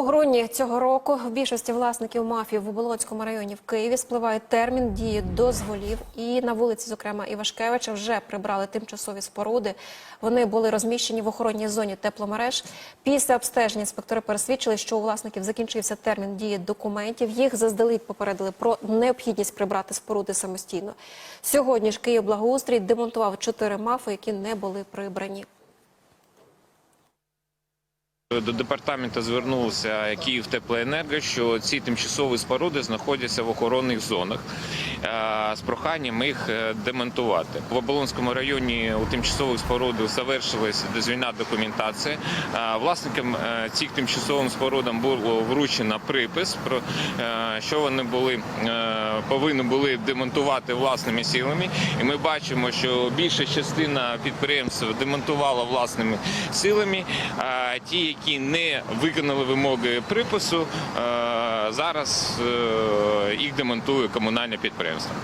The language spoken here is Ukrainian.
У грудні цього року в більшості власників мафії в Оболонському районі в Києві спливає термін дії дозволів. І на вулиці, зокрема Івашкевича, вже прибрали тимчасові споруди. Вони були розміщені в охоронній зоні тепломереж. Після обстеження інспектори пересвідчили, що у власників закінчився термін дії документів. Їх заздалегідь попередили про необхідність прибрати споруди самостійно. Сьогодні ж Київ благоустрій демонтував чотири мафи, які не були прибрані. До департаменту звернувся Київ Теплоенерго, що ці тимчасові споруди знаходяться в охоронних зонах з проханням їх е, демонтувати. В Оболонському районі у тимчасових спорудах завершилася дозвільна документація. Е, Власникам е, цих тимчасовим спорудам було вручено припис про е, що вони були е, повинні були демонтувати власними силами. І ми бачимо, що більша частина підприємств демонтувала власними силами. А ті, які не виконали вимоги припису, е, зараз е, їх демонтує комунальне підприємство.